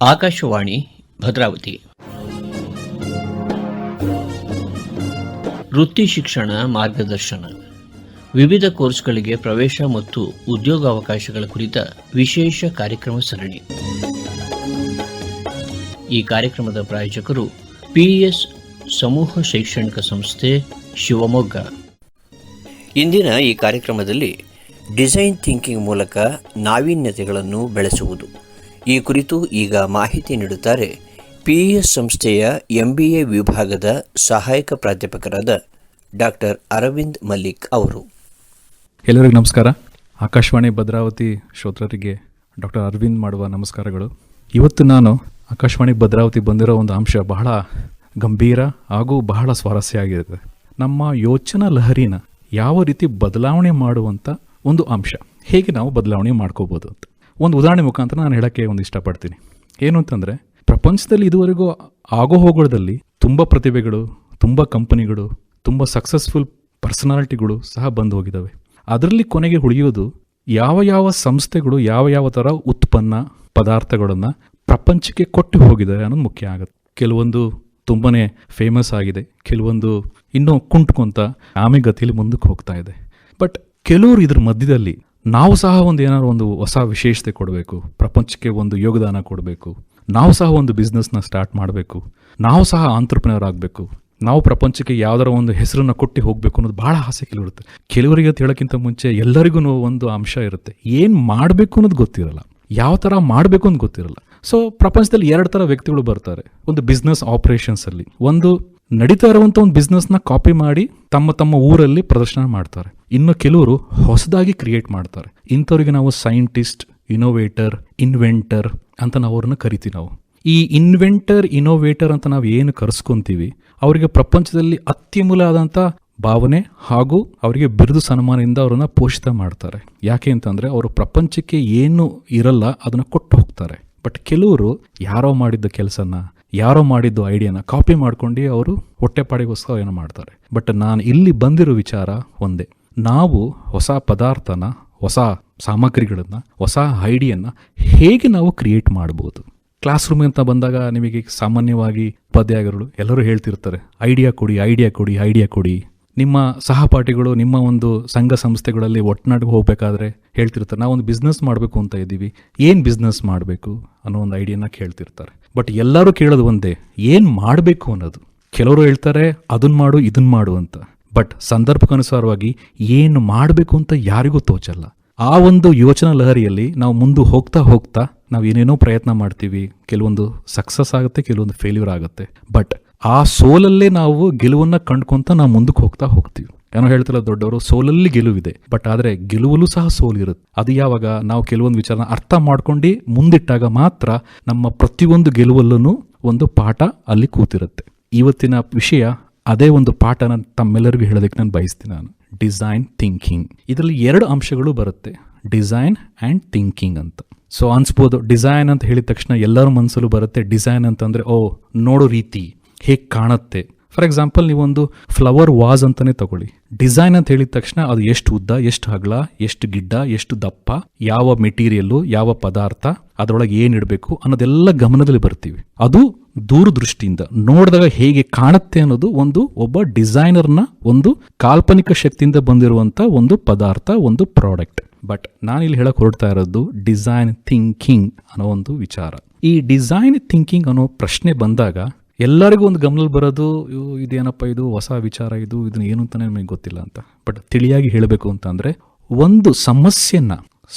ಆಕಾಶವಾಣಿ, ಭದ್ರಾವತಿ. ವೃತ್ತಿ ಶಿಕ್ಷಣ ಮಾರ್ಗದರ್ಶನ. ವಿವಿಧ ಕೋರ್ಸ್ಗಳಿಗೆ ಪ್ರವೇಶ ಮತ್ತು ಉದ್ಯೋಗಾವಕಾಶಗಳ ಕುರಿತ ವಿಶೇಷ ಕಾರ್ಯಕ್ರಮ ಸರಣಿ. ಈ ಕಾರ್ಯಕ್ರಮದ ಪ್ರಾಯೋಜಕರು ಪಿಎಸ್ ಸಮೂಹ ಶೈಕ್ಷಣಿಕ ಸಂಸ್ಥೆ ಶಿವಮೊಗ್ಗ. ಇಂದಿನ ಈ ಕಾರ್ಯಕ್ರಮದಲ್ಲಿ ಡಿಸೈನ್ ಥಿಂಕಿಂಗ್ ಮೂಲಕ ನಾವೀನ್ಯತೆಗಳನ್ನು ಬೆಳೆಸುವುದು. ಈ ಕುರಿತು ಈಗ ಮಾಹಿತಿ ನೀಡುತ್ತಾರೆ ಪಿಇಎಸ್ ಸಂಸ್ಥೆಯ ಎಂಬಿಎ ವಿಭಾಗದ ಸಹಾಯಕ ಪ್ರಾಧ್ಯಾಪಕರಾದ ಡಾಕ್ಟರ್ ಅರವಿಂದ್ ಮಲ್ಲಿಕ್ ಅವರು. ಎಲ್ಲರಿಗೂ ನಮಸ್ಕಾರ. ಆಕಾಶವಾಣಿ ಭದ್ರಾವತಿ ಶ್ರೋತರಿಗೆ ಡಾಕ್ಟರ್ ಅರವಿಂದ್ ಮಾಡುವ ನಮಸ್ಕಾರಗಳು. ಇವತ್ತು ನಾನು ಆಕಾಶವಾಣಿ ಭದ್ರಾವತಿ ಬಂದಿರೋ ಒಂದು ಅಂಶ ಬಹಳ ಗಂಭೀರ ಹಾಗೂ ಬಹಳ ಸ್ವಾರಸ್ಯ ಆಗಿರುತ್ತೆ ನಮ್ಮ ಯೋಚನಾ ಲಹರಿನ ಯಾವ ರೀತಿ ಬದಲಾವಣೆ ಮಾಡುವಂಥ ಒಂದು ಅಂಶ. ಹೇಗೆ ನಾವು ಬದಲಾವಣೆ ಮಾಡ್ಕೋಬೋದು ಅಂತ. ಒಂದು ಉದಾಹರಣೆ ಮುಖಾಂತರ ನಾನು ಹೇಳೋಕ್ಕೆ ಒಂದು ಇಷ್ಟಪಡ್ತೀನಿ. ಏನು ಅಂತಂದರೆ, ಪ್ರಪಂಚದಲ್ಲಿ ಇದುವರೆಗೂ ಆಗೋ ಹೋಗೋದಲ್ಲಿ ತುಂಬ ಪ್ರತಿಭೆಗಳು, ತುಂಬ ಕಂಪನಿಗಳು, ತುಂಬ ಸಕ್ಸಸ್ಫುಲ್ ಪರ್ಸನಾಲಿಟಿಗಳು ಸಹ ಬಂದು ಹೋಗಿದ್ದಾವೆ ಅದರಲ್ಲಿ ಕೊನೆಗೆ ಉಳಿಯೋದು ಯಾವ ಯಾವ ಸಂಸ್ಥೆಗಳು, ಯಾವ ಯಾವ ಥರ ಉತ್ಪನ್ನ ಪದಾರ್ಥಗಳನ್ನು ಪ್ರಪಂಚಕ್ಕೆ ಕೊಟ್ಟು ಹೋಗಿದ್ದಾರೆ ಅನ್ನೋದು ಮುಖ್ಯ ಆಗುತ್ತೆ. ಕೆಲವೊಂದು ತುಂಬಾ ಫೇಮಸ್ ಆಗಿದೆ, ಕೆಲವೊಂದು ಇನ್ನೂ ಕುಂಟ್ಕೊಂತ ಆಮೆಗತಿಯಲ್ಲಿ ಮುಂದಕ್ಕೆ ಹೋಗ್ತಾ ಇದೆ. ಬಟ್ ಕೆಲವರು ಇದ್ರ ಮಧ್ಯದಲ್ಲಿ ನಾವು ಸಹ ಒಂದು ಏನಾದ್ರು ಒಂದು ಹೊಸ ವಿಶೇಷತೆ ಕೊಡಬೇಕು, ಪ್ರಪಂಚಕ್ಕೆ ಒಂದು ಯೋಗದಾನ ಕೊಡಬೇಕು, ನಾವು ಸಹ ಒಂದು ಬಿಸ್ನೆಸ್ನ ಸ್ಟಾರ್ಟ್ ಮಾಡಬೇಕು, ನಾವು ಸಹ ಆಂಟ್ರಪ್ರಿನರ್ ಆಗಬೇಕು, ನಾವು ಪ್ರಪಂಚಕ್ಕೆ ಯಾವ್ದಾರ ಒಂದು ಹೆಸರನ್ನು ಕೊಟ್ಟು ಹೋಗಬೇಕು ಅನ್ನೋದು ಭಾಳ ಆಸೆ ಕೆಲವರಿಗೆ ಅಂತ ಹೇಳೋಕ್ಕಿಂತ ಮುಂಚೆ ಎಲ್ಲರಿಗೂ ಒಂದು ಅಂಶ ಇರುತ್ತೆ. ಏನು ಮಾಡಬೇಕು ಅನ್ನೋದು ಗೊತ್ತಿರಲ್ಲ. ಯಾವ ಥರ ಮಾಡಬೇಕು ಅಂತ ಗೊತ್ತಿರಲ್ಲ. ಸೊ ಪ್ರಪಂಚದಲ್ಲಿ ಎರಡು ಥರ ವ್ಯಕ್ತಿಗಳು ಬರ್ತಾರೆ. ಒಂದು ಬಿಸ್ನೆಸ್ ಆಪರೇಷನ್ಸಲ್ಲಿ ಒಂದು ನಡೀತಾ ಇರುವಂಥ ಒಂದು ಬಿಸ್ನೆಸ್ನ ಕಾಪಿ ಮಾಡಿ ತಮ್ಮ ತಮ್ಮ ಊರಲ್ಲಿ ಪ್ರದರ್ಶನ ಮಾಡ್ತಾರೆ. ಇನ್ನು ಕೆಲವರು ಹೊಸದಾಗಿ ಕ್ರಿಯೇಟ್ ಮಾಡ್ತಾರೆ. ಇಂಥವ್ರಿಗೆ ನಾವು ಸೈಂಟಿಸ್ಟ್ ಇನೋವೇಟರ್ ಇನ್ವೆಂಟರ್ ಅಂತ ನಾವು ಅವ್ರನ್ನ ಕರಿತೀವಿ ನಾವು. ಈ ಇನ್ವೆಂಟರ್ ಇನೋವೇಟರ್ ಅಂತ ನಾವು ಏನು ಕರೆಸ್ಕೊಂತೀವಿ, ಅವರಿಗೆ ಪ್ರಪಂಚದಲ್ಲಿ ಅತ್ಯಮೂಲ ಆದಂಥ ಭಾವನೆ ಹಾಗೂ ಅವರಿಗೆ ಬಿರುದು ಸನ್ಮಾನದಿಂದ ಅವರನ್ನು ಪೋಷಿತ ಮಾಡ್ತಾರೆ. ಯಾಕೆ ಅಂತಂದ್ರೆ ಅವರು ಪ್ರಪಂಚಕ್ಕೆ ಏನು ಇರಲ್ಲ ಅದನ್ನ ಕೊಟ್ಟು ಹೋಗ್ತಾರೆ. ಬಟ್ ಕೆಲವರು ಯಾರೋ ಮಾಡಿದ್ದ ಕೆಲಸನ ಯಾರೋ ಮಾಡಿದ್ದು ಐಡಿಯಾನ ಕಾಪಿ ಮಾಡ್ಕೊಂಡು ಅವರು ಹೊಟ್ಟೆಪಾಡಿಗೋಸ್ಕರ ಏನೋ ಮಾಡ್ತಾರೆ. ಬಟ್ ನಾನು ಇಲ್ಲಿ ಬಂದಿರೋ ವಿಚಾರ ಒಂದೇ. ನಾವು ಹೊಸ ಪದಾರ್ಥನ, ಹೊಸ ಸಾಮಗ್ರಿಗಳನ್ನು, ಹೊಸ ಐಡಿಯನ್ನು ಹೇಗೆ ನಾವು ಕ್ರಿಯೇಟ್ ಮಾಡ್ಬೋದು? ಕ್ಲಾಸ್ ರೂಮ್ ಅಂತ ಬಂದಾಗ ನಿಮಗೆ ಸಾಮಾನ್ಯವಾಗಿ ಉಪಾಧ್ಯಾಯಗಳು ಎಲ್ಲರೂ ಹೇಳ್ತಿರ್ತಾರೆ ಐಡಿಯಾ ಕೊಡಿ ಐಡಿಯಾ ಕೊಡಿ ಐಡಿಯಾ ಕೊಡಿ. ನಿಮ್ಮ ಸಹಪಾಠಿಗಳು ನಿಮ್ಮ ಒಂದು ಸಂಘ ಸಂಸ್ಥೆಗಳಲ್ಲಿ ಒಟ್ನಾಡಿಗೆ ಹೋಗಬೇಕಾದ್ರೆ ಹೇಳ್ತಿರ್ತಾರೆ ನಾವು ಒಂದು ಬಿಸ್ನೆಸ್ ಮಾಡಬೇಕು ಅಂತ ಇದ್ದೀವಿ, ಏನು ಬಿಸ್ನೆಸ್ ಮಾಡಬೇಕು? ಅನ್ನೋ ಒಂದು ಐಡಿಯಾನ ಕೇಳ್ತಿರ್ತಾರೆ. ಬಟ್ ಎಲ್ಲರೂ ಕೇಳೋದು ಒಂದೇ, ಏನು ಮಾಡಬೇಕು ಅನ್ನೋದು. ಕೆಲವರು ಹೇಳ್ತಾರೆ ಅದನ್ನ ಮಾಡು ಇದನ್ನ ಮಾಡು ಅಂತ. ಬಟ್ ಸಂದರ್ಭಕ್ಕನುಸಾರವಾಗಿ ಏನು ಮಾಡಬೇಕು ಅಂತ ಯಾರಿಗೂ ತೋಚಲ್ಲ. ಆ ಒಂದು ಯೋಚನಾ ಲಹರಿಯಲ್ಲಿ ನಾವು ಮುಂದೆ ಹೋಗ್ತಾ ಹೋಗ್ತಾ ನಾವು ಏನೇನೋ ಪ್ರಯತ್ನ ಮಾಡ್ತೀವಿ, ಕೆಲವೊಂದು ಸಕ್ಸಸ್ ಆಗುತ್ತೆ, ಕೆಲವೊಂದು ಫೇಲ್ಯೂರ್ ಆಗುತ್ತೆ. ಬಟ್ ಆ ಸೋಲಲ್ಲೇ ನಾವು ಗೆಲುವನ್ನು ಕಂಡ್ಕೊಂತ ನಾವು ಮುಂದಕ್ಕೆ ಹೋಗ್ತಾ ಹೋಗ್ತೀವಿ. ಏನೋ ಹೇಳ್ತಿಲ್ಲ ದೊಡ್ಡವರು, ಸೋಲಲ್ಲಿ ಗೆಲುವಿದೆ ಬಟ್ ಆದರೆ ಗೆಲುವಲ್ಲೂ ಸಹ ಸೋಲಿರುತ್ತೆ. ಅದು ಯಾವಾಗ ನಾವು ಕೆಲವೊಂದು ವಿಚಾರನ ಅರ್ಥ ಮಾಡ್ಕೊಂಡು ಮುಂದಿಟ್ಟಾಗ ಮಾತ್ರ ನಮ್ಮ ಪ್ರತಿಯೊಂದು ಗೆಲುವಲ್ಲೂ ಒಂದು ಪಾಠ ಅಲ್ಲಿ ಕೂತಿರುತ್ತೆ. ಇವತ್ತಿನ ವಿಷಯ ಅದೇ ಒಂದು ಪಾಠನ ತಮ್ಮೆಲ್ಲರಿಗೂ ಹೇಳೋದಕ್ಕೆ ನಾನು ಬಯಸ್ತೀನಿ ನಾನು. ಡಿಸೈನ್ ಥಿಂಕಿಂಗ್ ಇದರಲ್ಲಿ ಎರಡು ಅಂಶಗಳು ಬರುತ್ತೆ. ಡಿಸೈನ್ ಆ್ಯಂಡ್ ಥಿಂಕಿಂಗ್ ಅಂತ. ಸೊ ಅನ್ಸ್ಬೋದು ಡಿಸೈನ್ ಅಂತ ಹೇಳಿದ ತಕ್ಷಣ ಎಲ್ಲರ ಮನಸ್ಸಲ್ಲೂ ಬರುತ್ತೆ. ಡಿಸೈನ್ ಅಂತಂದರೆ, ಓ, ನೋಡೋ ರೀತಿ, ಹೇಗೆ ಕಾಣುತ್ತೆ ಫಾರ್ ಎಕ್ಸಾಂಪಲ್ ನೀವೊಂದು ಫ್ಲವರ್ ವಾಸ್ ಅಂತಾನೆ ತಗೊಳ್ಳಿ. ಡಿಸೈನ್ ಅಂತ ಹೇಳಿದ ತಕ್ಷಣ ಅದು ಎಷ್ಟು ಉದ್ದ, ಎಷ್ಟು ಹಗಲ, ಎಷ್ಟು ಗಿಡ್ಡ, ಎಷ್ಟು ದಪ್ಪ, ಯಾವ ಮೆಟೀರಿಯಲ್ಲು ಯಾವ ಪದಾರ್ಥ, ಅದರೊಳಗೆ ಏನು ಇಡಬೇಕು ಅನ್ನೋದೆಲ್ಲ ಗಮನದಲ್ಲಿ ಬರ್ತೀವಿ. ಅದು ದೂರದೃಷ್ಟಿಯಿಂದ ನೋಡಿದಾಗ ಹೇಗೆ ಕಾಣುತ್ತೆ ಅನ್ನೋದು ಒಂದು ಒಬ್ಬ ಡಿಸೈನರ್ನ ಒಂದು ಕಾಲ್ಪನಿಕ ಶಕ್ತಿಯಿಂದ ಬಂದಿರುವಂತ ಒಂದು ಪದಾರ್ಥ, ಒಂದು ಪ್ರಾಡಕ್ಟ್ ಬಟ್ ನಾನಿಲ್ಲಿ ಹೇಳಕ್ ಹೊರಡ್ತಾ ಇರೋದು ಡಿಸೈನ್ ಥಿಂಕಿಂಗ್ ಅನ್ನೋ ಒಂದು ವಿಚಾರ. ಈ ಡಿಸೈನ್ ಥಿಂಕಿಂಗ್ ಅನ್ನೋ ಪ್ರಶ್ನೆ ಬಂದಾಗ ಎಲ್ಲರಿಗೂ ಒಂದು ಗಮನದಲ್ಲಿ ಬರೋದು ಇದೇನಪ್ಪ ಇದು? ಹೊಸ ವಿಚಾರ ಇದು, ಇದನ್ನ ಏನು ಅಂತಾನೆ ನಮಗೆ ಗೊತ್ತಿಲ್ಲ ಅಂತ. ಬಟ್ ತಿಳಿಯಾಗಿ ಹೇಳಬೇಕು ಅಂತಂದ್ರೆ ಒಂದು ಸಮಸ್ಯೆನ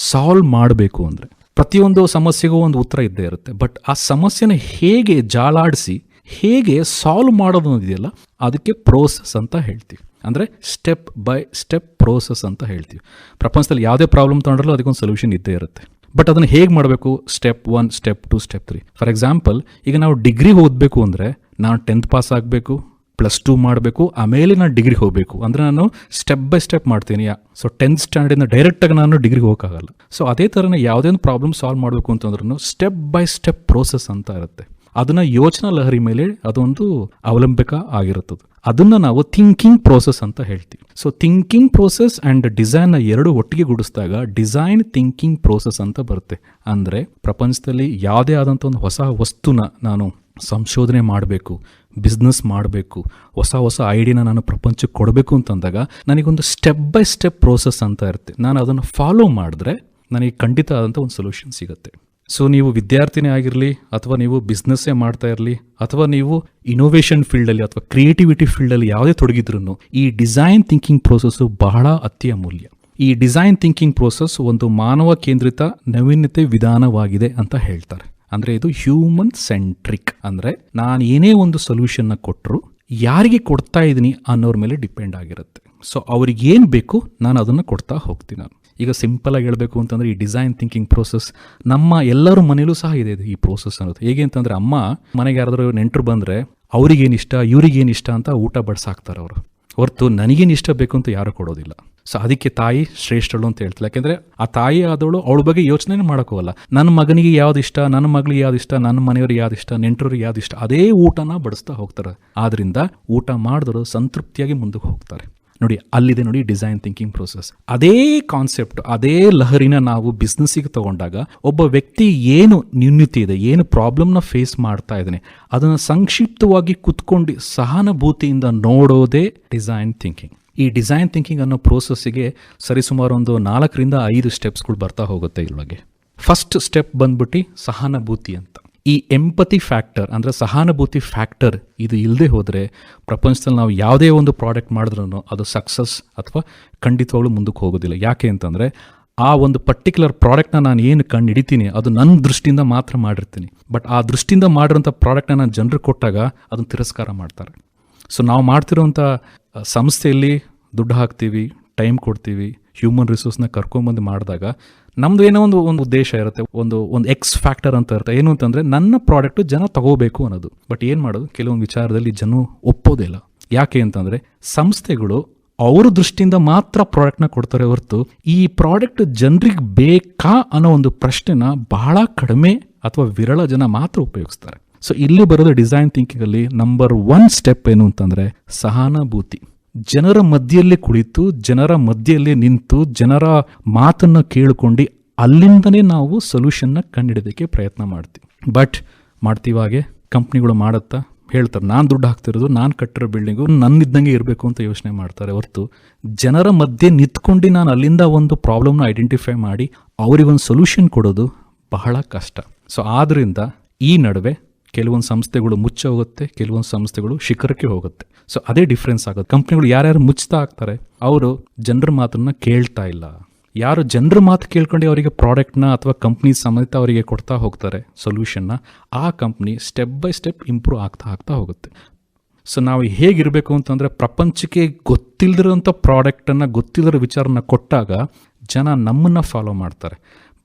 ಸಾಲ್ವ್ ಮಾಡಬೇಕು ಅಂದರೆ, ಪ್ರತಿಯೊಂದು ಸಮಸ್ಯೆಗೂ ಒಂದು ಉತ್ತರ ಇದ್ದೇ ಇರುತ್ತೆ. ಬಟ್ ಆ ಸಮಸ್ಯೆನ ಹೇಗೆ ಜಾಲಾಡಿಸಿ, ಹೇಗೆ ಸಾಲ್ವ್ ಮಾಡೋದು ಅನ್ನೋದಿದೆಯಲ್ಲ ಅದಕ್ಕೆ ಪ್ರೋಸೆಸ್ ಅಂತ ಹೇಳ್ತೀವಿ. ಅಂದರೆ ಸ್ಟೆಪ್ ಬೈ ಸ್ಟೆಪ್ ಪ್ರೋಸೆಸ್ ಅಂತ ಹೇಳ್ತೀವಿ. ಪ್ರಪಂಚದಲ್ಲಿ ಯಾವುದೇ ಪ್ರಾಬ್ಲಮ್ ತೊಗೊಂಡ್ರಲ್ಲೂ ಅದಕ್ಕೊಂದು ಸೊಲ್ಯೂಷನ್ ಇದ್ದೇ ಇರುತ್ತೆ. ಬಟ್ ಅದನ್ನು ಹೇಗೆ ಮಾಡಬೇಕು? Step one step two step three for example ಈಗ ನಾವು ಡಿಗ್ರಿ ಓದಬೇಕು ಅಂದರೆ ನಾನು ಟೆಂತ್ ಪಾಸ್ ಆಗಬೇಕು ಪ್ಲಸ್ ಟು ಮಾಡಬೇಕು, ಆಮೇಲೆ ನಾನು ಡಿಗ್ರಿ ಹೋಗಬೇಕು. ಅಂದರೆ ನಾನು ಸ್ಟೆಪ್ ಬೈ ಸ್ಟೆಪ್ ಮಾಡ್ತೀನಿ. ಸೊ ಟೆಂತ್ ಸ್ಟ್ಯಾಂಡರ್ಡಿಂದ ಡೈರೆಕ್ಟಾಗಿ ನಾನು ಡಿಗ್ರಿಗೆ ಹೋಗೋಕ್ಕಾಗಲ್ಲ. ಸೊ ಅದೇ ಥರನೇ ಯಾವುದೇ ಒಂದು ಪ್ರಾಬ್ಲಮ್ ಸಾಲ್ವ್ ಮಾಡಬೇಕು ಅಂತಂದ್ರೂ ಸ್ಟೆಪ್ ಬೈ ಸ್ಟೆಪ್ ಪ್ರೋಸೆಸ್ ಅಂತ ಇರುತ್ತೆ. ಅದನ್ನ ಯೋಚನಾ ಲಹರಿ ಮೇಲೆ ಅದೊಂದು ಅವಲಂಬಿಕ ಆಗಿರುತ್ತದೆ. ಅದನ್ನು ನಾವು ಥಿಂಕಿಂಗ್ ಪ್ರೋಸೆಸ್ ಅಂತ ಹೇಳ್ತೀವಿ. ಸೊ ಥಿಂಕಿಂಗ್ ಪ್ರೋಸೆಸ್ ಆ್ಯಂಡ್ ಡಿಸೈನ್ನ ಎರಡು ಒಟ್ಟಿಗೆ ಗುಡಿಸಿದಾಗ ಡಿಸೈನ್ ಥಿಂಕಿಂಗ್ ಪ್ರೋಸೆಸ್ ಅಂತ ಬರುತ್ತೆ. ಅಂದರೆ ಪ್ರಪಂಚದಲ್ಲಿ ಯಾವುದೇ ಆದಂಥ ಒಂದು ಹೊಸ ವಸ್ತುನ ನಾನು ಸಂಶೋಧನೆ ಮಾಡಬೇಕು ಬಿಸ್ನೆಸ್ ಮಾಡಬೇಕು, ಹೊಸ ಹೊಸ ಐಡಿಯಾನ ನಾನು ಪ್ರಪಂಚಕ್ಕೆ ಕೊಡಬೇಕು ಅಂತಂದಾಗ ನನಗೊಂದು ಸ್ಟೆಪ್ ಬೈ ಸ್ಟೆಪ್ ಪ್ರೋಸೆಸ್ ಅಂತ ಇರುತ್ತೆ. ನಾನು ಅದನ್ನು ಫಾಲೋ ಮಾಡಿದ್ರೆ ನನಗೆ ಖಂಡಿತ ಆದಂಥ ಒಂದು ಸೊಲ್ಯೂಷನ್ ಸಿಗುತ್ತೆ. ಸೊ ನೀವು ವಿದ್ಯಾರ್ಥಿನೇ ಆಗಿರಲಿ ಅಥವಾ ನೀವು ಬಿಸ್ನೆಸ್ಸೇ ಮಾಡ್ತಾ ಇರಲಿ ಅಥವಾ ನೀವು ಇನೋವೇಷನ್ ಫೀಲ್ಡಲ್ಲಿ ಅಥವಾ ಕ್ರಿಯೇಟಿವಿಟಿ ಫೀಲ್ಡಲ್ಲಿ ಯಾವುದೇ ತೊಡಗಿದ್ರು ಈ ಡಿಸೈನ್ ಥಿಂಕಿಂಗ್ ಪ್ರೊಸೆಸ್ಸು ಬಹಳ ಅತಿ ಅಮೂಲ್ಯ ಈ ಡಿಸೈನ್ ಥಿಂಕಿಂಗ್ ಪ್ರೊಸೆಸ್ ಒಂದು ಮಾನವ ಕೇಂದ್ರಿತ ನವೀನತೆ ವಿಧಾನವಾಗಿದೆ ಅಂತ ಹೇಳ್ತಾರೆ. ಅಂದರೆ ಇದು ಹ್ಯೂಮನ್ ಸೆಂಟ್ರಿಕ್ ಅಂದರೆ ನಾನು ಏನೇ ಒಂದು ಸೊಲ್ಯೂಷನ್ನ ಕೊಟ್ಟರು ಯಾರಿಗೆ ಕೊಡ್ತಾ ಇದ್ದೀನಿ ಅನ್ನೋರ ಮೇಲೆ ಡಿಪೆಂಡ್ ಆಗಿರುತ್ತೆ. ಸೊ ಅವ್ರಿಗೇನು ಬೇಕು, ನಾನು ಅದನ್ನು ಕೊಡ್ತಾ ಹೋಗ್ತೀನಿ ನಾನು. ಈಗ ಸಿಂಪಲ್ ಆಗಿ ಹೇಳಬೇಕು ಅಂತಂದರೆ ಈ ಡಿಸೈನ್ ಥಿಂಕಿಂಗ್ ಪ್ರೋಸೆಸ್ ನಮ್ಮ ಎಲ್ಲರ ಮನೇಲೂ ಸಹ ಇದೆ ಇದು ಈ ಪ್ರೋಸೆಸ್ ಅನ್ನೋದು. ಹೇಗೆ ಅಂತಂದರೆ ಅಮ್ಮ ಮನೆಗೆ ಯಾರಾದರೂ ನೆಂಟರು ಬಂದರೆ ಅವ್ರಿಗೇನು ಇಷ್ಟ, ಇವ್ರಿಗೇನು ಇಷ್ಟ ಅಂತ ಊಟ ಬಡ್ಸಾಕ್ತಾರೆ ಅವರು. ಹೊರತು ನನಗೇನು ಇಷ್ಟ ಬೇಕು ಅಂತ ಯಾರು ಕೊಡೋದಿಲ್ಲ. ಸೊ ಅದಕ್ಕೆ ತಾಯಿ ಶ್ರೇಷ್ಠಳು ಅಂತ ಹೇಳ್ತಾಳೆ ಯಾಕೆಂದರೆ ಆ ತಾಯಿ ಆದವಳು ಅವಳ ಬಗ್ಗೆ ಯೋಚನೆ ಮಾಡೋಕ್ಕೋಲ್ಲ ನನ್ನ ಮಗನಿಗೆ ಯಾವ್ದು ಇಷ್ಟ, ನನ್ನ ಮಗಳಿಗೆ ಯಾವ್ದು ಇಷ್ಟ, ನನ್ನ ಮನೆಯವ್ರಿಗೆ ಯಾವ್ದು ಇಷ್ಟ, ನೆಂಟರಿಗೆ ಯಾವ್ದು ಇಷ್ಟ, ಅದೇ ಊಟನ ಬಡಿಸ್ತಾ ಹೋಗ್ತಾರೆ. ಆದ್ದರಿಂದ ಊಟ ಮಾಡಿದ್ರು ಸಂತೃಪ್ತಿಯಾಗಿ ಮುಂದಕ್ಕೆ ಹೋಗ್ತಾರೆ. ನೋಡಿ, ಅಲ್ಲಿದೆ ನೋಡಿ ಡಿಸೈನ್ ಥಿಂಕಿಂಗ್ ಪ್ರೋಸೆಸ್ ಅದೇ ಕಾನ್ಸೆಪ್ಟ್ ಅದೇ ಲಹರಿನ ನಾವು ಬಿಸ್ನೆಸ್ಸಿಗೆ ತಗೊಂಡಾಗ ಒಬ್ಬ ವ್ಯಕ್ತಿ ಏನು ನ್ಯೂನ್ಯತೆ ಇದೆ, ಏನು ಪ್ರಾಬ್ಲಮ್ನ ಫೇಸ್ ಮಾಡ್ತಾ ಇದ್ದಾನೆ, ಅದನ್ನು ಸಂಕ್ಷಿಪ್ತವಾಗಿ ಕುತ್ಕೊಂಡು ಸಹಾನುಭೂತಿಯಿಂದ ನೋಡೋದೇ ಡಿಸೈನ್ ಥಿಂಕಿಂಗ್ ಈ ಡಿಸೈನ್ ಥಿಂಕಿಂಗ್ ಅನ್ನೋ ಪ್ರೋಸೆಸ್ಸಿಗೆ ಸರಿಸುಮಾರು ಒಂದು ನಾಲ್ಕರಿಂದ ಐದು ಸ್ಟೆಪ್ಸ್ಗಳು ಬರ್ತಾ ಹೋಗುತ್ತೆ ಇಲ್ಲೊಳಗೆ ಫಸ್ಟ್ ಸ್ಟೆಪ್ ಬಂದ್ಬಿಟ್ಟು ಸಹಾನುಭೂತಿ ಅಂತ. ಈ ಎಂಪತಿ ಫ್ಯಾಕ್ಟರ್ ಅಂದರೆ ಸಹಾನುಭೂತಿ ಫ್ಯಾಕ್ಟರ್ ಇದು ಇಲ್ಲದೆ ಹೋದರೆ ಪ್ರಪಂಚದಲ್ಲಿ ನಾವು ಯಾವುದೇ ಒಂದು ಪ್ರಾಡಕ್ಟ್ ಮಾಡಿದ್ರೂ ಅದು ಸಕ್ಸಸ್ ಅಥವಾ ಖಂಡಿತವಾಗ್ಲೂ ಮುಂದಕ್ಕೆ ಹೋಗೋದಿಲ್ಲ. ಯಾಕೆ ಅಂತಂದರೆ ಆ ಒಂದು ಪರ್ಟಿಕ್ಯುಲರ್ ಪ್ರಾಡಕ್ಟ್ನ ನಾನು ಏನು ಕಂಡು ಹಿಡಿತೀನಿ ಅದು ನನ್ನ ದೃಷ್ಟಿಯಿಂದ ಮಾತ್ರ ಮಾಡಿರ್ತೀನಿ. ಬಟ್ ಆ ದೃಷ್ಟಿಯಿಂದ ಮಾಡಿರೋಂಥ ಪ್ರಾಡಕ್ಟ್ನ ನಾನು ಜನರಿಗೆ ಕೊಟ್ಟಾಗ ಅದನ್ನು ತಿರಸ್ಕಾರ ಮಾಡ್ತಾರೆ. ಸೊ ನಾವು ಮಾಡ್ತಿರೋಂಥ ಸಂಸ್ಥೆಯಲ್ಲಿ ದುಡ್ಡು ಹಾಕ್ತೀವಿ ಟೈಮ್ ಕೊಡ್ತೀವಿ ಹ್ಯೂಮನ್ ರಿಸೋರ್ಸ್ನ ಕರ್ಕೊಂಬಂದು ಮಾಡಿದಾಗ ನಮ್ದು ಏನೋ ಒಂದು ಒಂದು ಉದ್ದೇಶ ಇರುತ್ತೆ, ಒಂದು ಒಂದು ಎಕ್ಸ್ ಫ್ಯಾಕ್ಟರ್ ಅಂತ ಇರುತ್ತೆ. ಏನು ಅಂತಂದ್ರೆ, ನನ್ನ ಪ್ರಾಡಕ್ಟ್ ಜನ ತಗೋಬೇಕು ಅನ್ನೋದು. ಬಟ್ ಏನು ಮಾಡೋದು? ಕೆಲವೊಂದು ವಿಚಾರದಲ್ಲಿ ಜನ ಒಪ್ಪೋದಿಲ್ಲ ಯಾಕೆ ಅಂತಂದ್ರೆ, ಸಂಸ್ಥೆಗಳು ಅವ್ರ ದೃಷ್ಟಿಯಿಂದ ಮಾತ್ರ ಪ್ರಾಡಕ್ಟ್ನ ಕೊಡ್ತಾರೆ ಹೊರತು, ಈ ಪ್ರಾಡಕ್ಟ್ ಜನರಿಗೆ ಬೇಕಾ ಅನ್ನೋ ಒಂದು ಪ್ರಶ್ನೆನ ಬಹಳ ಕಡಿಮೆ ಅಥವಾ ವಿರಳ ಜನ ಮಾತ್ರ ಉಪಯೋಗಿಸ್ತಾರೆ. ಸೊ ಇಲ್ಲಿ ಬರೋದು ಡಿಸೈನ್ ಥಿಂಕಿಂಗಲ್ಲಿ ನಂಬರ್ ಒನ್ ಸ್ಟೆಪ್ ಏನು ಅಂತಂದರೆ, ಸಹಾನುಭೂತಿ. ಜನರ ಮಧ್ಯೆಯಲ್ಲಿ ಕುಳಿತು, ಜನರ ಮಧ್ಯೆಯಲ್ಲಿ ನಿಂತು, ಜನರ ಮಾತನ್ನು ಕೇಳಿಕೊಂಡು ಅಲ್ಲಿಂದನೇ ನಾವು ಸೊಲ್ಯೂಷನ್ನ ಕಂಡುಹಿಡಿಯೋದಕ್ಕೆ ಪ್ರಯತ್ನ ಮಾಡ್ತೀವಿ. ಬಟ್ ಮಾಡ್ತೀವಿ ಹಾಗೆ, ಕಂಪ್ನಿಗಳು ಮಾಡುತ್ತಾ ಹೇಳ್ತಾರೆ, ನಾನು ದುಡ್ಡು ಹಾಕ್ತಿರೋದು, ನಾನು ಕಟ್ಟಿರೋ ಬಿಲ್ಡಿಂಗು ನನ್ನಿದ್ದಂಗೆ ಇರಬೇಕು ಅಂತ ಯೋಚನೆ ಮಾಡ್ತಾರೆ. ಹೊರತು ಜನರ ಮಧ್ಯೆ ನಿಂತ್ಕೊಂಡು ನಾನು ಅಲ್ಲಿಂದ ಒಂದು ಪ್ರಾಬ್ಲಮ್ನ ಐಡೆಂಟಿಫೈ ಮಾಡಿ ಅವರಿಗೊಂದು ಸೊಲ್ಯೂಷನ್ ಕೊಡೋದು ಬಹಳ ಕಷ್ಟ. ಸೊ ಆದ್ದರಿಂದ ಈ ನಡುವೆ ಕೆಲವೊಂದು ಸಂಸ್ಥೆಗಳು ಮುಚ್ಚ ಹೋಗುತ್ತೆ, ಕೆಲವೊಂದು ಸಂಸ್ಥೆಗಳು ಶಿಖರಕ್ಕೆ ಹೋಗುತ್ತೆ. ಸೊ ಅದೇ ಡಿಫ್ರೆನ್ಸ್ ಆಗುತ್ತೆ. ಕಂಪ್ನಿಗಳು ಯಾರ್ಯಾರು ಮುಚ್ತಾ ಆಗ್ತಾರೆ, ಅವರು ಜನರ ಮಾತನ್ನ ಕೇಳ್ತಾ ಇಲ್ಲ. ಯಾರು ಜನರ ಮಾತು ಕೇಳ್ಕೊಂಡು ಅವರಿಗೆ ಪ್ರಾಡಕ್ಟ್ನ ಅಥವಾ ಕಂಪ್ನಿ ಸಮೇತ ಅವರಿಗೆ ಕೊಡ್ತಾ ಹೋಗ್ತಾರೆ ಸೊಲ್ಯೂಷನ್ನ ಆ company step by step improve ಆಗ್ತಾ ಆಗ್ತಾ ಹೋಗುತ್ತೆ. ಸೊ ನಾವು ಹೇಗಿರಬೇಕು ಅಂತಂದರೆ ಪ್ರಪಂಚಕ್ಕೆ ಗೊತ್ತಿಲ್ಲದಿರೋಂಥ ಪ್ರಾಡಕ್ಟನ್ನು ಗೊತ್ತಿಲ್ಲದಿರೋ ವಿಚಾರನ ಕೊಟ್ಟಾಗ ಜನ ನಮ್ಮನ್ನು ಫಾಲೋ ಮಾಡ್ತಾರೆ.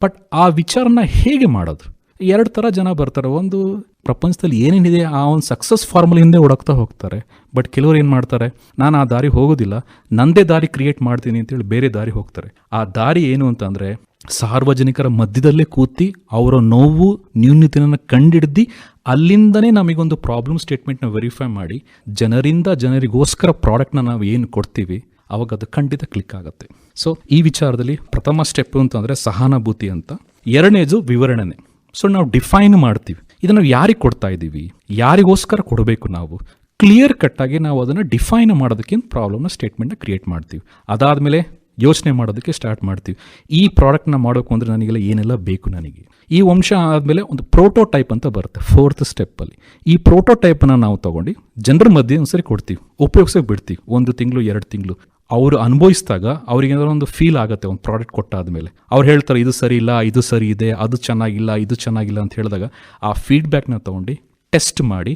ಬಟ್ ಆ ವಿಚಾರನ ಹೇಗೆ ಮಾಡೋದು? ಎರಡು ಥರ ಜನ ಬರ್ತಾರೆ. ಒಂದು ಪ್ರಪಂಚದಲ್ಲಿ ಏನೇನಿದೆ, ಆ ಒಂದು ಸಕ್ಸಸ್ ಫಾರ್ಮುಲ ಹಿಂದೆ ಹುಡುಕ್ತಾ ಹೋಗ್ತಾರೆ. ಬಟ್ ಕೆಲವರು ಏನು ಮಾಡ್ತಾರೆ, ನಾನು ಆ ದಾರಿ ಹೋಗೋದಿಲ್ಲ, ನಂದೇ ದಾರಿ ಕ್ರಿಯೇಟ್ ಮಾಡ್ತೀನಿ ಅಂತೇಳಿ ಬೇರೆ ದಾರಿ ಹೋಗ್ತಾರೆ. ಆ ದಾರಿ ಏನು ಅಂತಂದರೆ, ಸಾರ್ವಜನಿಕರ ಮಧ್ಯದಲ್ಲೇ ಕೂತಿ ಅವರ ನೋವು ನ್ಯೂನ್ಯತೆಯನ್ನು ಕಂಡಿಡ್ದು, ಅಲ್ಲಿಂದನೇ ನಮಗೊಂದು ಪ್ರಾಬ್ಲಮ್ ಸ್ಟೇಟ್ಮೆಂಟ್ನ ವೆರಿಫೈ ಮಾಡಿ, ಜನರಿಂದ ಜನರಿಗೋಸ್ಕರ ಪ್ರಾಡಕ್ಟ್ನ ನಾವು ಏನು ಕೊಡ್ತೀವಿ, ಅವಾಗ ಅದು ಖಂಡಿತ ಕ್ಲಿಕ್ ಆಗುತ್ತೆ. ಸೊ ಈ ವಿಚಾರದಲ್ಲಿ ಪ್ರಥಮ ಸ್ಟೆಪ್ ಅಂತಂದರೆ ಸಹಾನುಭೂತಿ ಅಂತ. ಎರಡನೇದು ವಿವರಣೆ. ಸೊ ನಾವು ಡಿಫೈನ್ ಮಾಡ್ತೀವಿ. ಇದನ್ನು ಯಾರಿಗೆ ಕೊಡ್ತಾ ಇದ್ದೀವಿ? ಯಾರಿಗೋಸ್ಕರ ಕೊಡಬೇಕು ನಾವು? ಕ್ಲಿಯರ್ ಕಟ್ಟಾಗಿ ನಾವು ಅದನ್ನು ಡಿಫೈನ್ ಮಾಡೋದಕ್ಕೆ ಪ್ರಾಬ್ಲಮ್ನ ಸ್ಟೇಟ್ಮೆಂಟ್ನ ಕ್ರಿಯೇಟ್ ಮಾಡ್ತೀವಿ. ಅದಾದಮೇಲೆ ಯೋಚನೆ ಮಾಡೋದಕ್ಕೆ ಸ್ಟಾರ್ಟ್ ಮಾಡ್ತೀವಿ. ಈ ಪ್ರಾಡಕ್ಟ್ನ ಮಾಡೋಕು ಅಂದರೆ ನನಗೆಲ್ಲ ಏನೆಲ್ಲ ಬೇಕು ನನಗೆ? ಈ ವಂಶ ಆದಮೇಲೆ ಒಂದು ಪ್ರೋಟೋಟೈಪ್ ಅಂತ ಬರುತ್ತೆ ಫೋರ್ತ್ ಸ್ಟೆಪ್ಪಲ್ಲಿ ಈ ಪ್ರೋಟೋಟೈಪನ್ನು ನಾವು ತೊಗೊಂಡು ಜನರ ಮಧ್ಯೆ ಒಂದ್ಸರಿ ಕೊಡ್ತೀವಿ. ಉಪಯೋಗಿಸೋಕೆ ಬಿಡ್ತೀವಿ. ಒಂದು ತಿಂಗಳು, ಎರಡು ತಿಂಗಳು. ಅವರು ಅನುಭವಿಸಿದಾಗ ಅವ್ರಿಗೆ ಏನಾದ್ರು ಒಂದು ಫೀಲ್ ಆಗುತ್ತೆ, ಒಂದು ಪ್ರಾಡಕ್ಟ್ ಕೊಟ್ಟಾದ್ಮೇಲೆ. ಅವ್ರು ಹೇಳ್ತಾರೆ, ಇದು ಸರಿ ಇಲ್ಲ, ಇದು ಸರಿ ಇದೆ, ಅದು ಚೆನ್ನಾಗಿಲ್ಲ, ಇದು ಚೆನ್ನಾಗಿಲ್ಲ ಅಂತ ಹೇಳಿದಾಗ ಆ ಫೀಡ್ಬ್ಯಾಕ್ನ ತೊಗೊಂಡು ಟೆಸ್ಟ್ ಮಾಡಿ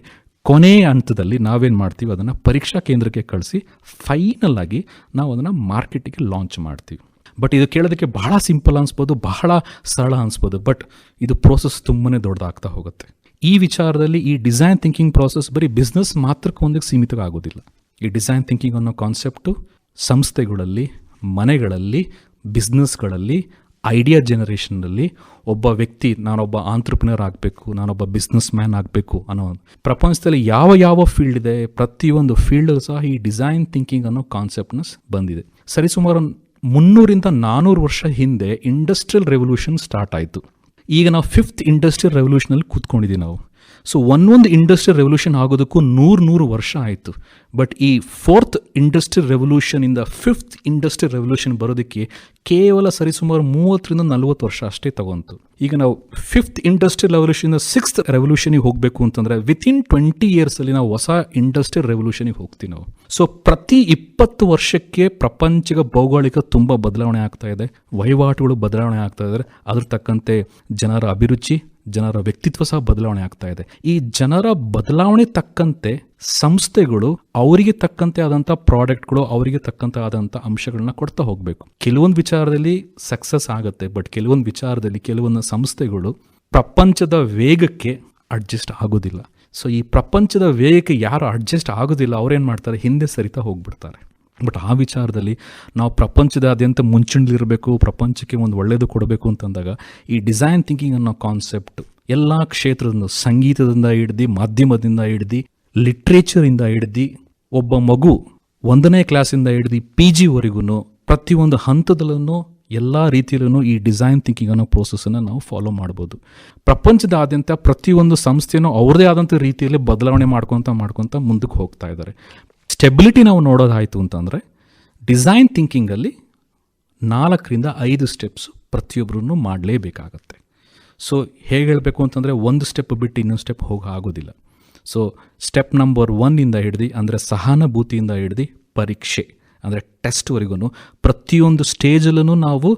ಕೊನೆಯ ಹಂತದಲ್ಲಿ ನಾವೇನು ಮಾಡ್ತೀವಿ, ಅದನ್ನು ಪರೀಕ್ಷಾ ಕೇಂದ್ರಕ್ಕೆ ಕಳಿಸಿ ಫೈನಲ್ ಆಗಿ ನಾವು ಅದನ್ನು ಮಾರ್ಕೆಟಿಗೆ ಲಾಂಚ್ ಮಾಡ್ತೀವಿ. ಬಟ್ ಇದು ಕೇಳೋದಕ್ಕೆ ಬಹಳ ಸಿಂಪಲ್ ಅನಿಸ್ಬೋದು, ಬಹಳ ಸರಳ ಅನಿಸ್ಬೋದು ಬಟ್ ಇದು ಪ್ರೋಸೆಸ್ ತುಂಬನೇ ದೊಡ್ಡದಾಗ್ತಾ ಹೋಗುತ್ತೆ. ಈ ವಿಚಾರದಲ್ಲಿ ಈ ಡಿಸೈನ್ ಥಿಂಕಿಂಗ್ ಪ್ರೋಸೆಸ್ ಬರೀ ಬಿಸ್ನೆಸ್ ಮಾತ್ರಕ್ಕೆ ಒಂದಕ್ಕೆ ಸೀಮಿತವಾಗೋದಿಲ್ಲ. ಈ ಡಿಸೈನ್ ಥಿಂಕಿಂಗ್ ಅನ್ನೋ ಕಾನ್ಸೆಪ್ಟು ಸಂಸ್ಥೆಗಳಲ್ಲಿ, ಮನೆಗಳಲ್ಲಿ ಬಿಸ್ನೆಸ್ಗಳಲ್ಲಿ ಐಡಿಯಾ ಜನರೇಷನ್ನಲ್ಲಿ ಒಬ್ಬ ವ್ಯಕ್ತಿ, ನಾನೊಬ್ಬ ಆಂಟ್ರಪ್ರಿನರ್ ಆಗಬೇಕು, ನಾನೊಬ್ಬ ಬಿಸ್ನೆಸ್ ಮ್ಯಾನ್ ಆಗಬೇಕು ಅನ್ನೋ ಪ್ರಪಂಚದಲ್ಲಿ ಯಾವ ಯಾವ ಫೀಲ್ಡ್ ಇದೆ, ಪ್ರತಿಯೊಂದು ಫೀಲ್ಡಲ್ಲೂ ಸಹ ಈ ಡಿಸೈನ್ ಥಿಂಕಿಂಗ್ ಅನ್ನೋ ಕಾನ್ಸೆಪ್ಟ್ನ ಬಂದಿದೆ. ಸರಿಸುಮಾರು ಮುನ್ನೂರಿಂದ ನಾನ್ನೂರು ವರ್ಷ ಹಿಂದೆ ಇಂಡಸ್ಟ್ರಿಯಲ್ ರೆವಲ್ಯೂಷನ್ ಸ್ಟಾರ್ಟ್ ಆಯಿತು. ಈಗ ನಾವು ಫಿಫ್ತ್ ಇಂಡಸ್ಟ್ರಿಯಲ್ ರೆವಲ್ಯೂಷನಲ್ಲಿ ಕೂತ್ಕೊಂಡಿದ್ದೀವಿ ನಾವು. ಸೊ ಒಂದೊಂದು ಇಂಡಸ್ಟ್ರಿಯಲ್ ರೆವಲ್ಯೂಷನ್ ಆಗೋದಕ್ಕೂ ನೂರು ನೂರು ವರ್ಷ ಆಯಿತು. ಬಟ್ ಈ ಫೋರ್ತ್ ಇಂಡಸ್ಟ್ರಿಯಲ್ ರೆವಲ್ಯೂಷನಿಂದ ಫಿಫ್ತ್ ಇಂಡಸ್ಟ್ರಿಯಲ್ ರೆವಲ್ಯೂಷನ್ ಬರೋದಕ್ಕೆ ಕೇವಲ ಸರಿಸುಮಾರು ಮೂವತ್ತರಿಂದ ನಲವತ್ತು ವರ್ಷ ಅಷ್ಟೇ ತಗೊಂತು. ಈಗ ನಾವು ಫಿಫ್ತ್ ಇಂಡಸ್ಟ್ರಿಯಲ್ ರೆವಲ್ಯೂಷನ್ ಸಿಕ್ಸ್ತ್ ರೆವಲ್ಯೂಷನಿಗೆ ಹೋಗಬೇಕು ಅಂತಂದರೆ ವಿತಿನ್ ಟ್ವೆಂಟಿ ಇಯರ್ಸಲ್ಲಿ ನಾವು ಹೊಸ ಇಂಡಸ್ಟ್ರಿಯಲ್ ರೆವಲ್ಯೂಷನಿಗೆ ಹೋಗ್ತೀವಿ ನಾವು. ಸೊ ಪ್ರತಿ ಇಪ್ಪತ್ತು ವರ್ಷಕ್ಕೆ ಪ್ರಪಂಚದ ಭೌಗೋಳಿಕ ತುಂಬ ಬದಲಾವಣೆ ಆಗ್ತಾ ಇದೆ. ವಹಿವಾಟುಗಳು ಬದಲಾವಣೆ ಆಗ್ತಾ ಇದ್ದಾರೆ ಅದ್ರ ತಕ್ಕಂತೆ ಜನರ ಅಭಿರುಚಿ ಜನರ ವ್ಯಕ್ತಿತ್ವ ಸಹ ಬದಲಾವಣೆ ಆಗ್ತಾ ಇದೆ. ಈ ಜನರ ಬದಲಾವಣೆ ತಕ್ಕಂತೆ ಸಂಸ್ಥೆಗಳು ಅವರಿಗೆ ತಕ್ಕಂತೆ ಆದಂಥ ಪ್ರಾಡಕ್ಟ್ಗಳು ಅವರಿಗೆ ತಕ್ಕಂತೆ ಆದಂಥ ಅಂಶಗಳನ್ನ ಕೊಡ್ತಾ ಹೋಗಬೇಕು. ಕೆಲವೊಂದು ವಿಚಾರದಲ್ಲಿ ಸಕ್ಸಸ್ ಆಗುತ್ತೆ, ಬಟ್ ಕೆಲವೊಂದು ವಿಚಾರದಲ್ಲಿ ಕೆಲವೊಂದು ಸಂಸ್ಥೆಗಳು ಪ್ರಪಂಚದ ವೇಗಕ್ಕೆ ಅಡ್ಜಸ್ಟ್ ಆಗೋದಿಲ್ಲ. ಸೊ ಈ ಪ್ರಪಂಚದ ವೇಗಕ್ಕೆ ಯಾರು ಅಡ್ಜಸ್ಟ್ ಆಗೋದಿಲ್ಲ, ಅವ್ರೇನು ಮಾಡ್ತಾರೆ? ಹಿಂದೆ ಸರಿತಾ ಹೋಗ್ಬಿಡ್ತಾರೆ. ಬಟ್ ಆ ವಿಚಾರದಲ್ಲಿ ನಾವು ಪ್ರಪಂಚದಾದ್ಯಂತ ಮುಂಚೂಣಿಲಿರಬೇಕು ಪ್ರಪಂಚಕ್ಕೆ ಒಂದು ಒಳ್ಳೆಯದು ಕೊಡಬೇಕು ಅಂತಂದಾಗ ಈ ಡಿಸೈನ್ ಥಿಂಕಿಂಗ್ ಅನ್ನೋ ಕಾನ್ಸೆಪ್ಟ್ ಎಲ್ಲ ಕ್ಷೇತ್ರದಿಂದ, ಸಂಗೀತದಿಂದ ಹಿಡ್ದು, ಮಾಧ್ಯಮದಿಂದ ಹಿಡ್ದು ಲಿಟ್ರೇಚರಿಂದ ಹಿಡ್ದು, ಒಬ್ಬ ಮಗು ಒಂದನೇ ಕ್ಲಾಸಿಂದ ಹಿಡ್ದು ಪಿ ಜಿವರೆಗೂ ಪ್ರತಿಯೊಂದು ಹಂತದಲ್ಲೂ ಎಲ್ಲ ರೀತಿಯಲ್ಲೂ ಈ ಡಿಸೈನ್ ಥಿಂಕಿಂಗ್ ಅನ್ನೋ ಪ್ರೋಸೆಸ್ಸನ್ನು ನಾವು ಫಾಲೋ ಮಾಡ್ಬೋದು. ಪ್ರಪಂಚದಾದ್ಯಂತ ಪ್ರತಿಯೊಂದು ಸಂಸ್ಥೆನೂ ಅವ್ರದೇ ಆದಂಥ ರೀತಿಯಲ್ಲಿ ಬದಲಾವಣೆ ಮಾಡ್ಕೊತ ಮಾಡ್ಕೊತ ಮುಂದಕ್ಕೆ ಹೋಗ್ತಾ ಇದ್ದಾರೆ. ಸ್ಟೆಬಿಲಿಟಿ ನಾವು ನೋಡೋದಾಯಿತು ಅಂತಂದರೆ ಡಿಸೈನ್ ಥಿಂಕಿಂಗಲ್ಲಿ ನಾಲ್ಕರಿಂದ ಐದು ಸ್ಟೆಪ್ಸ್ ಪ್ರತಿಯೊಬ್ಬರೂ ಮಾಡಲೇಬೇಕಾಗತ್ತೆ. ಸೊ ಹೇಗೆ ಹೇಳಬೇಕು ಅಂತಂದರೆ ಒಂದು ಸ್ಟೆಪ್ ಬಿಟ್ಟು ಇನ್ನೊಂದು ಸ್ಟೆಪ್ ಹೋಗಿ ಆಗೋದಿಲ್ಲ. ಸೊ ಸ್ಟೆಪ್ ನಂಬರ್ ಒನ್ನಿಂದ ಹಿಡ್ದು, ಅಂದರೆ ಸಹಾನುಭೂತಿಯಿಂದ ಹಿಡ್ದು ಪರೀಕ್ಷೆ, ಅಂದರೆ ಟೆಸ್ಟ್ವರೆಗೂ ಪ್ರತಿಯೊಂದು ಸ್ಟೇಜಲ್ಲೂ ನಾವು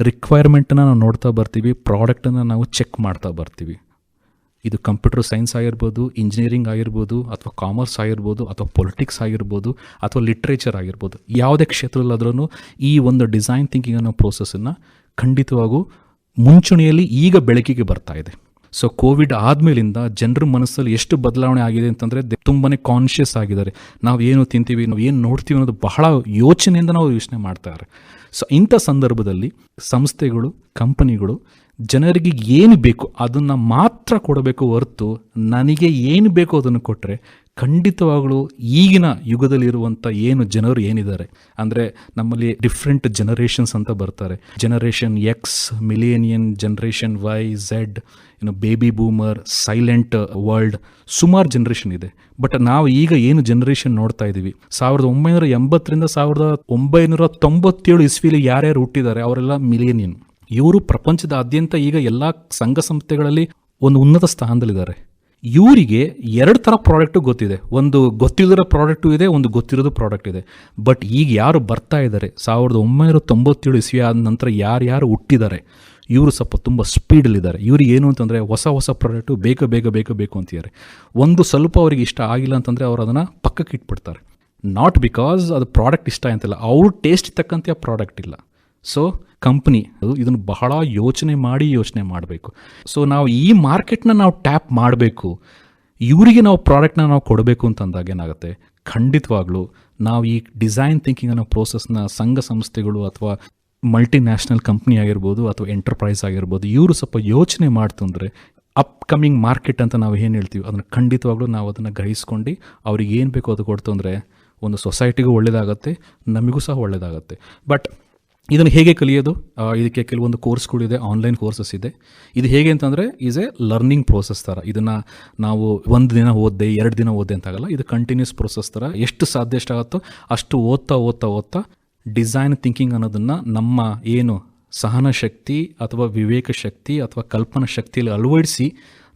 ರಿಕ್ವೈರ್ಮೆಂಟನ್ನು ನಾವು ನೋಡ್ತಾ ಬರ್ತೀವಿ ಪ್ರಾಡಕ್ಟನ್ನು ನಾವು ಚೆಕ್ ಮಾಡ್ತಾ ಬರ್ತೀವಿ. ಇದು ಕಂಪ್ಯೂಟರ್ ಸೈನ್ಸ್ ಆಗಿರ್ಬೋದು ಇಂಜಿನಿಯರಿಂಗ್ ಆಗಿರ್ಬೋದು, ಅಥವಾ ಕಾಮರ್ಸ್ ಆಗಿರ್ಬೋದು, ಅಥವಾ ಪೊಲಿಟಿಕ್ಸ್ ಆಗಿರ್ಬೋದು, ಅಥವಾ ಲಿಟ್ರೇಚರ್ ಆಗಿರ್ಬೋದು. ಯಾವುದೇ ಕ್ಷೇತ್ರದಲ್ಲಾದ್ರೂ ಈ ಒಂದು ಡಿಸೈನ್ ಥಿಂಕಿಂಗ್ ಅನ್ನೋ ಪ್ರೋಸೆಸ್ಸನ್ನು ಖಂಡಿತವಾಗೂ ಮುಂಚೂಣಿಯಲ್ಲಿ ಈಗ ಬೆಳಕಿಗೆ ಬರ್ತಾ ಇದೆ. ಸೊ ಕೋವಿಡ್ ಆದಮೇಲಿಂದ ಜನರ ಮನಸ್ಸಲ್ಲಿ ಎಷ್ಟು ಬದಲಾವಣೆ ಆಗಿದೆ ಅಂತಂದರೆ ತುಂಬಾ ಕಾನ್ಷಿಯಸ್ ಆಗಿದ್ದಾರೆ. ನಾವು ಏನು ತಿಂತೀವಿ, ನಾವು ಏನು ನೋಡ್ತೀವಿ ಅನ್ನೋದು ಬಹಳ ಯೋಚನೆಯಿಂದ ನಾವು ಯೋಚನೆ ಮಾಡ್ತಾರೆ ಸೊ ಇಂಥ ಸಂದರ್ಭದಲ್ಲಿ ಸಂಸ್ಥೆಗಳು ಕಂಪನಿಗಳು ಜನರಿಗೆ ಏನು ಬೇಕು, ಅದನ್ನು ಮಾತ್ರ ಕೊಡಬೇಕು ಹೊರತು ನನಗೆ ಏನು ಬೇಕೋ ಅದನ್ನು ಕೊಟ್ಟರೆ ಖಂಡಿತವಾಗಲೂ ಈಗಿನ ಯುಗದಲ್ಲಿರುವಂಥ ಏನು ಜನರು ಏನಿದ್ದಾರೆ, ಅಂದರೆ ನಮ್ಮಲ್ಲಿ ಡಿಫ್ರೆಂಟ್ ಜನರೇಷನ್ಸ್ ಅಂತ ಬರ್ತಾರೆ. Generation X millennial generation Y Z ಏನು ಬೇಬಿ ಬೂಮರ್ ಸೈಲೆಂಟ್ ವರ್ಲ್ಡ್ ಸುಮಾರು ಜನರೇಷನ್ ಇದೆ. ಬಟ್ ನಾವು ಈಗ ಏನು ಜನರೇಷನ್ ನೋಡ್ತಾ ಇದ್ದೀವಿ ಸಾವಿರದ ಒಂಬೈನೂರ ಎಂಬತ್ತರಿಂದ ಸಾವಿರದ ಒಂಬೈನೂರ ತೊಂಬತ್ತೇಳು ಇಸ್ವಿಲಿ ಯಾರ್ಯಾರು ಹುಟ್ಟಿದ್ದಾರೆ, ಅವರೆಲ್ಲ ಮಿಲಿಯನಿಯನ್ ಇವರು ಪ್ರಪಂಚದಾದ್ಯಂತ ಈಗ ಎಲ್ಲ ಸಂಘ ಸಂಸ್ಥೆಗಳಲ್ಲಿ ಒಂದು ಉನ್ನತ ಸ್ಥಾನದಲ್ಲಿದ್ದಾರೆ. ಇವರಿಗೆ ಎರಡು ಥರ ಪ್ರಾಡಕ್ಟು ಗೊತ್ತಿದೆ. ಒಂದು ಗೊತ್ತಿಲ್ಲದಿರೋ ಪ್ರಾಡಕ್ಟು ಇದೆ, ಒಂದು ಗೊತ್ತಿರೋದು ಪ್ರಾಡಕ್ಟ್ ಇದೆ. ಬಟ್ ಈಗ ಯಾರು ಬರ್ತಾ ಇದ್ದಾರೆ, ಸಾವಿರದ ಒಂಬೈನೂರ ತೊಂಬತ್ತೇಳು ಇಸ್ವಿ ಆದ ನಂತರ ಯಾರ್ಯಾರು ಹುಟ್ಟಿದ್ದಾರೆ, ಇವರು ಸ್ವಲ್ಪ ತುಂಬ ಸ್ಪೀಡಲ್ಲಿದ್ದಾರೆ. ಇವ್ರಿಗೆ ಏನು ಅಂತಂದರೆ ಹೊಸ ಹೊಸ ಪ್ರಾಡಕ್ಟು ಬೇಗ ಬೇಗ ಬೇಕು ಬೇಕು ಅಂತಿದ್ದಾರೆ ಒಂದು ಸ್ವಲ್ಪ ಅವರಿಗೆ ಇಷ್ಟ ಆಗಿಲ್ಲ ಅಂತಂದರೆ ಅವರು ಅದನ್ನು ಪಕ್ಕಕ್ಕೆ ಇಟ್ಬಿಡ್ತಾರೆ. ನಾಟ್ ಬಿಕಾಸ್ ಅದು ಪ್ರಾಡಕ್ಟ್ ಇಷ್ಟ ಅಂತಿಲ್ಲ, ಅವ್ರ ಟೇಸ್ಟ್ ತಕ್ಕಂತೆ ಆ ಪ್ರಾಡಕ್ಟ್ ಇಲ್ಲ. ಸೊ ಕಂಪ್ನಿ ಅದು ಇದನ್ನು ಬಹಳ ಯೋಚನೆ ಮಾಡಿ ಯೋಚನೆ ಮಾಡಬೇಕು. ಸೊ ನಾವು ಈ ಮಾರ್ಕೆಟ್ನ ನಾವು ಟ್ಯಾಪ್ ಮಾಡಬೇಕು. ಇವರಿಗೆ ನಾವು ಪ್ರಾಡಕ್ಟ್ನ ನಾವು ಕೊಡಬೇಕು ಅಂತಂದಾಗ ಏನಾಗುತ್ತೆ? ಖಂಡಿತವಾಗ್ಲೂ ನಾವು ಈ ಡಿಸೈನ್ ಥಿಂಕಿಂಗ್ ಅನ್ನೋ ಪ್ರೋಸೆಸ್ನ ಸಂಘ ಸಂಸ್ಥೆಗಳು ಅಥವಾ ಮಲ್ಟಿನ್ಯಾಷನಲ್ ಕಂಪ್ನಿ ಆಗಿರ್ಬೋದು ಅಥವಾ ಎಂಟರ್ಪ್ರೈಸ್ ಆಗಿರ್ಬೋದು, ಇವರು ಸ್ವಲ್ಪ ಯೋಚನೆ ಮಾಡ್ತಂದರೆ ಅಪ್ಕಮಿಂಗ್ ಮಾರ್ಕೆಟ್ ಅಂತ ನಾವು ಏನು ಹೇಳ್ತೀವಿ? ಅದನ್ನು ಖಂಡಿತವಾಗ್ಲೂ ನಾವು ಅದನ್ನು ಗ್ರಹಿಸ್ಕೊಂಡು ಅವ್ರಿಗೆ ಏನು ಬೇಕೋ ಅದು ಕೊಡ್ತು ಅಂದರೆ ಒಂದು ಸೊಸೈಟಿಗೂ ಒಳ್ಳೆಯದಾಗತ್ತೆ ನಮಗೂ ಸಹ ಒಳ್ಳೆಯದಾಗತ್ತೆ ಬಟ್ ಇದನ್ನು ಹೇಗೆ ಕಲಿಯೋದು? ಇದಕ್ಕೆ ಕೆಲವೊಂದು ಕೋರ್ಸ್ಗಳಿದೆ ಆನ್ಲೈನ್ ಕೋರ್ಸಸ್ ಇದೆ. ಇದು ಹೇಗೆ ಅಂತಂದರೆ ಈಸ್ ಎ ಲರ್ನಿಂಗ್ ಪ್ರೋಸೆಸ್ ಥರ. ಇದನ್ನು ನಾವು ಒಂದು ದಿನ ಓದ್ದೆ, ಎರಡು ದಿನ ಓದ್ದೆ ಅಂತಾಗಲ್ಲ, ಇದು ಕಂಟಿನ್ಯೂಸ್ ಪ್ರೋಸೆಸ್ ಥರ. ಎಷ್ಟು ಸಾಧ್ಯ ಎಷ್ಟಾಗುತ್ತೋ ಅಷ್ಟು ಓದ್ತಾ ಓದ್ತಾ ಓದ್ತಾ ಡಿಸೈನ್ ಥಿಂಕಿಂಗ್ ಅನ್ನೋದನ್ನು ನಮ್ಮ ಏನು ಸಹನ ಶಕ್ತಿ ಅಥವಾ ವಿವೇಕ ಶಕ್ತಿ ಅಥವಾ ಕಲ್ಪನಾ ಶಕ್ತಿಯಲ್ಲಿ ಅಳವಡಿಸಿ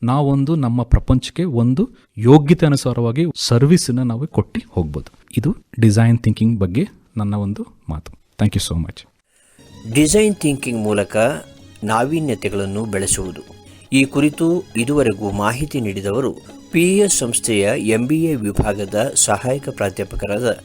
ನಾವೊಂದು ನಮ್ಮ ಪ್ರಪಂಚಕ್ಕೆ ಒಂದು ಯೋಗ್ಯತೆ ಅನುಸಾರವಾಗಿ ಸರ್ವಿಸನ್ನು ನಾವು ಕೊಟ್ಟು ಹೋಗ್ಬೋದು. ಇದು ಡಿಸೈನ್ ಥಿಂಕಿಂಗ್ ಬಗ್ಗೆ ನನ್ನ ಒಂದು ಮಾತು. Thank you so much design thinking ಮೂಲಕ ನಾವೀನ್ಯತೆಗಳನ್ನು ಬೆಳೆಸುವುದು. ಈ ಕುರಿತು ಇದುವರೆಗೂ ಮಾಹಿತಿ ನೀಡಿದವರು ಪಿಇಎಸ್ ಸಂಸ್ಥೆಯ ಎಂಬಿಎ ವಿಭಾಗದ ಸಹಾಯಕ ಪ್ರಾಧ್ಯಾಪಕರಾದ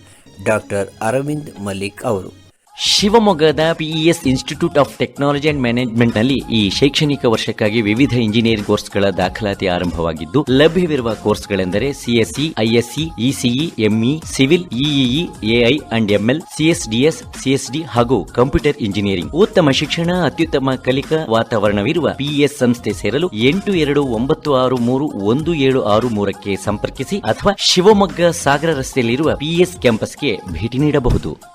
ಡಾಕ್ಟರ್ ಅರವಿಂದ್ ಮಲ್ಲಿಕ್ ಅವರು. ಶಿವಮೊಗ್ಗದ PES institute of technology and ಮ್ಯಾನೇಜ್ಮೆಂಟ್ನಲ್ಲಿ ಈ ಶೈಕ್ಷಣಿಕ ವರ್ಷಕ್ಕಾಗಿ ವಿವಿಧ ಇಂಜಿನಿಯರಿಂಗ್ ಕೋರ್ಸ್ಗಳ ದಾಖಲಾತಿ ಆರಂಭವಾಗಿದ್ದು, ಲಭ್ಯವಿರುವ ಕೋರ್ಸ್ಗಳೆಂದರೆ CSC ISC ECE ME civil EEE AI and ML CSDS CSD ಹಾಗೂ ಕಂಪ್ಯೂಟರ್ ಇಂಜಿನಿಯರಿಂಗ್ ಉತ್ತಮ ಶಿಕ್ಷಣ, ಅತ್ಯುತ್ತಮ ಕಲಿಕಾ ವಾತಾವರಣವಿರುವ ಪಿಇಎಸ್ ಸಂಸ್ಥೆ ಸೇರಲು ಎಂಟು ಎರಡು ಒಂಬತ್ತು ಆರು ಮೂರು ಒಂದು ಏಳು ಆರು ಮೂರಕ್ಕೆ ಸಂಪರ್ಕಿಸಿ ಅಥವಾ ಶಿವಮೊಗ್ಗ ಸಾಗರ ರಸ್ತೆಯಲ್ಲಿರುವ ಪಿಇಎಸ್ ಕ್ಯಾಂಪಸ್ಗೆ ಭೇಟಿ ನೀಡಬಹುದು.